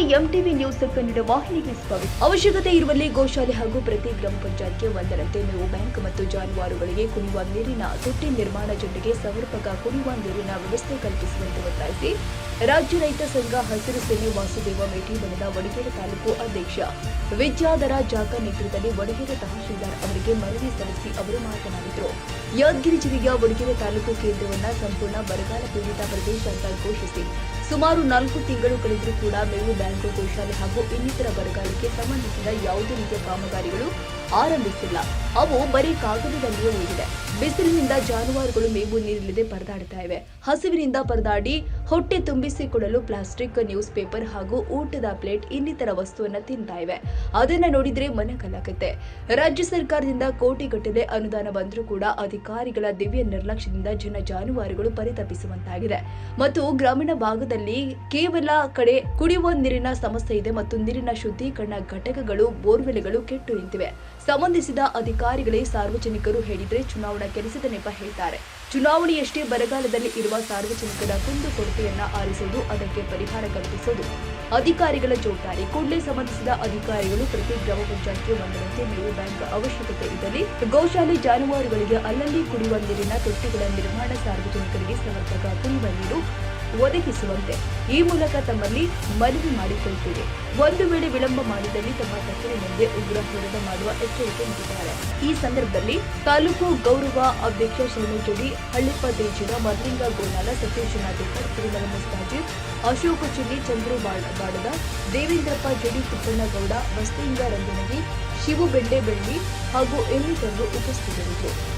News Kannada ವಾಹಿನಿಗೆ ಸ್ವಾಗತ. ಅವಶ್ಯಕತೆ ಇರುವಲ್ಲಿ ಗೋಶಾಲೆ ಹಾಗೂ ಪ್ರತಿ ಗ್ರಾಮ ಪಂಚಾಯತ್ಗೆ ಒಂದರಂತೆ ಮೇವು ಬ್ಯಾಂಕ್ ಮತ್ತು ಜಾನುವಾರುಗಳಿಗೆ ಕುಡಿಯುವ ನೀರಿನ ತೊಟ್ಟಿ ನಿರ್ಮಾಣ ಜೊತೆಗೆ ಸಮರ್ಪಕ ಕುಡಿಯುವ ನೀರಿನ ವ್ಯವಸ್ಥೆ ಕಲ್ಪಿಸುವಂತೆ ಒತ್ತಾಯಿಸಿ ರಾಜ್ಯ ರೈತ ಸಂಘ ಹಸಿರು ಸೇನೆ ವಾಸುದೇವ ಮೇಟಿಬಣದ ವಡಗೇರೆ ತಾಲೂಕು ಅಧ್ಯಕ್ಷ ವಿದ್ಯಾಧರ ಜಾಕ ನೇತೃತ್ವದಲ್ಲಿ ವಡಗೇರೆ ತಹಶೀಲ್ದಾರ್ ಅವರಿಗೆ ಮನವಿ ಸಲ್ಲಿಸಿ ಅವರು ಮಾತನಾಡಿದರು. ಯಾದಗಿರಿ ಜಿಲ್ಲೆಯ ವಡಗೇರೆ ತಾಲೂಕು ಕೇಂದ್ರವನ್ನು ಸಂಪೂರ್ಣ ಬರಗಾಲ ಪೀಡಿತ ಪ್ರದೇಶ ಅಂತ ಘೋಷಿಸಿ. ಸುಮಾರು ನಾಲ್ಕು ತಿಂಗಳು ಕಳೆದರೂ ಕೂಡ ಮೇವು, ಬ್ಯಾಂಕ್, ಗೋಶಾಲೆ ಹಾಗೂ ಇನ್ನಿತರ ಬರಗಾಲಕ್ಕೆ ಸಂಬಂಧಿಸಿದ ಯಾವುದೇ ರೀತಿಯ ಕಾಮಗಾರಿಗಳು ಆರಂಭಿಸಿಲ್ಲ. ಅವು ಬರೀ ಕಾಗದದಲ್ಲಿಯೇ ಉಳಿದಿದೆ. ಬಿಸಿಲಿನಿಂದ ಜಾನುವಾರುಗಳು ಮೇವು ನೀರಿಲ್ಲದೆ ಪರದಾಡ್ತಾ ಇವೆ. ಹಸಿವಿನಿಂದ ಪರದಾಡಿ ಹೊಟ್ಟೆ ತುಂಬಿಸಿಕೊಳ್ಳಲು ಪ್ಲಾಸ್ಟಿಕ್, ನ್ಯೂಸ್ ಪೇಪರ್ ಹಾಗೂ ಊಟದ ಪ್ಲೇಟ್ ಇನ್ನಿತರ ವಸ್ತುವನ್ನ ತಿಂತಾ ಇವೆ. ಅದನ್ನ ನೋಡಿದ್ರೆ ಮನ ಕಲಾಕತ್ತೆ. ರಾಜ್ಯ ಸರ್ಕಾರದಿಂದ ಕೋಟಿಗಟ್ಟಲೆ ಅನುದಾನ ಬಂದರೂ ಕೂಡ ಅಧಿಕಾರಿಗಳ ದಿವ್ಯ ನಿರ್ಲಕ್ಷ್ಯದಿಂದ ಜನ ಜಾನುವಾರುಗಳು ಪರಿತಪಿಸುವಂತಾಗಿದೆ. ಮತ್ತು ಗ್ರಾಮೀಣ ಭಾಗದಲ್ಲಿ ಕೇವಲ ಕಡೆ ಕುಡಿಯುವ ನೀರಿನ ಸಮಸ್ಯೆ ಇದೆ ಮತ್ತು ನೀರಿನ ಶುದ್ಧೀಕರಣ ಘಟಕಗಳು, ಬೋರ್ವೆಲ್ಗಳು ಕೆಟ್ಟು ನಿಂತಿವೆ. ಸಂಬಂಧಿಸಿದ ಅಧಿಕಾರಿಗಳೇ ಸಾರ್ವಜನಿಕರು ಹೇಳಿದ್ರೆ ಚುನಾವಣಾ ಕೆಲಸದ ನೆಪ ಹೇಳ್ತಾರೆ. ಚುನಾವಣೆಯಷ್ಟೇ ಬರಗಾಲದಲ್ಲಿ ಇರುವ ಸಾರ್ವಜನಿಕರ ಕುಂದು ಕೊರತೆಯನ್ನ ಆರಿಸುವುದು ಅದಕ್ಕೆ ಪರಿಹಾರ ಕಲ್ಪಿಸುವುದು ಅಧಿಕಾರಿಗಳ ಜವಾಬ್ದಾರಿ. ಕೂಡಲೇ ಸಂಬಂಧಿಸಿದ ಅಧಿಕಾರಿಗಳು ಪ್ರತಿ ಗ್ರಾಮ ಪಂಚಾಯತ್ಗೆ ಒಂದರಂತೆ ಮೇವು ಬ್ಯಾಂಕ್ ಅವಶ್ಯಕತೆ ಇದ್ದಲ್ಲಿ ಗೋಶಾಲೆ ಜಾನುವಾರುಗಳಿಗೆ ಅಲ್ಲಲ್ಲಿ ಕುಡಿಯುವ ನೀರಿನ ತೊಟ್ಟಿಗಳ ನಿರ್ಮಾಣ ಸಾರ್ವಜನಿಕರಿಗೆ ಸಮರ್ಪಕ ಕುಡಿಯುವ ನೀರು ಒದಗಿಸುವಂತೆ ಈ ಮೂಲಕ ತಮ್ಮಲ್ಲಿ ಮನವಿ ಮಾಡಿಕೊಳ್ತೀವಿ ಒಂದು ವೇಳೆ ವಿಳಂಬ ಮಾಡಿದಲ್ಲಿ ತಮ್ಮ ಕಚೇರಿ ಮುಂದೆ ಉಗ್ರ ಹೋರಾಟ ಮಾಡುವ ಎಚ್ಚರಿಕೆ ನೀಡಿದ್ದಾರೆ. ಈ ಸಂದರ್ಭದಲ್ಲಿ ತಾಲೂಕು ಗೌರವ ಅಧ್ಯಕ್ಷ ಶ್ರೀಮಂಜಡಿ ಹಳ್ಳಿಪ್ಪ ದೇಜಿನ ಮದ್ರಿಂಗ ಗೋನಾಲ ಸತೀಶ್ ನಾಗೇಕರ್ ತಿರುಮಲ ಮುಸ್ತಾಜಿ, ಅಶೋಕ ಚಿಲ್ಲಿ ಚಂದ್ರು ಬಾಡ- ಬಾಡದ, ದೇವೇಂದ್ರಪ್ಪ ಜಡಿ ಪುಟ್ಟಣ್ಣಗೌಡ, ಬಸ್ತಿಂಗ ರಂಗನಗಿ ಶಿವು ಬೆಳ್ಳಿ ಹಾಗೂ ಇನ್ನಿತರರು ಉಪಸ್ಥಿತರಿದ್ದರು.